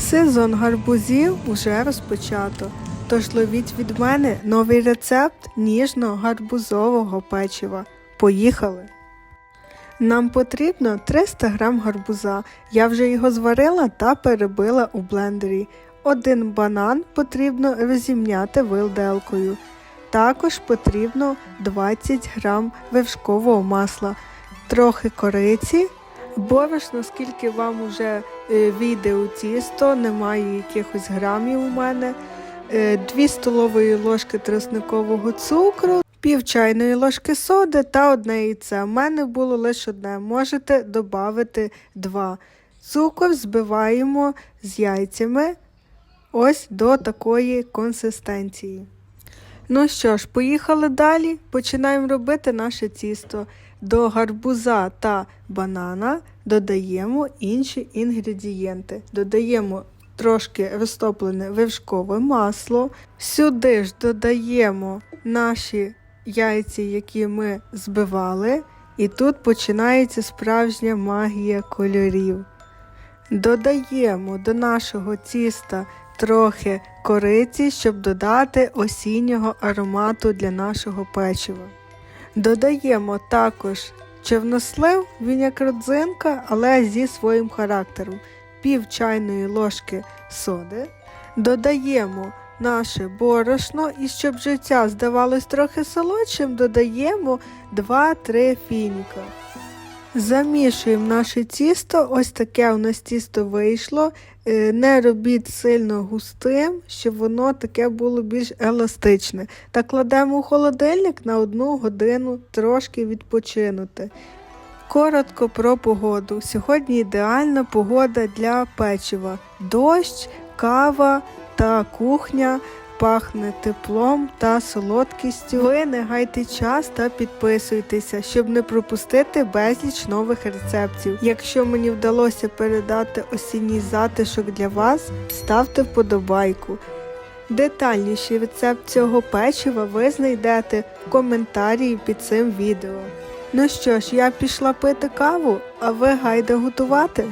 Сезон гарбузів уже розпочато. Тож ловіть від мене новий рецепт ніжного гарбузового печива. Поїхали! Нам потрібно 300 г гарбуза. Я вже його зварила та перебила у блендері. Один банан потрібно розімняти вилделкою. Також потрібно 20 г вершкового масла, трохи кориці, борошно, скільки вам вже е, війде у тісто, немає якихось грамів у мене. 2 столової ложки тросникового цукру, пів чайної ложки соди та одне яйце. У мене було лише одне. Можете додати два. Цукор збиваємо з яйцями ось до такої консистенції. Ну що ж, поїхали далі. Починаємо робити наше тісто. До гарбуза та банана додаємо інші інгредієнти. Додаємо трошки розтоплене вершкове масло. Сюди ж додаємо наші яйця, які ми збивали. І тут починається справжня магія кольорів. Додаємо до нашого тіста трохи кориці, щоб додати осіннього аромату для нашого печива. Додаємо також чевнослив, він як родзинка, але зі своїм характером. Пів чайної ложки соди. Додаємо наше борошно і щоб життя здавалось трохи солодшим, додаємо 2-3 фініка. Замішуємо наше тісто, ось таке у нас тісто вийшло. Е, Не робіть сильно густим, щоб воно таке було більш еластичне. Та кладемо у холодильник на одну годину трошки відпочинути. Коротко про погоду. Сьогодні ідеальна погода для печива. Дощ, кава та кухня пахне теплом та солодкістю. Ви не гайте час та підписуйтеся, щоб не пропустити безліч нових рецептів. Якщо мені вдалося передати осінній затишок для вас, ставте вподобайку. Детальніший рецепт цього печива ви знайдете в коментарі під цим відео. Ну що ж, я пішла пити каву, а ви гайда готувати.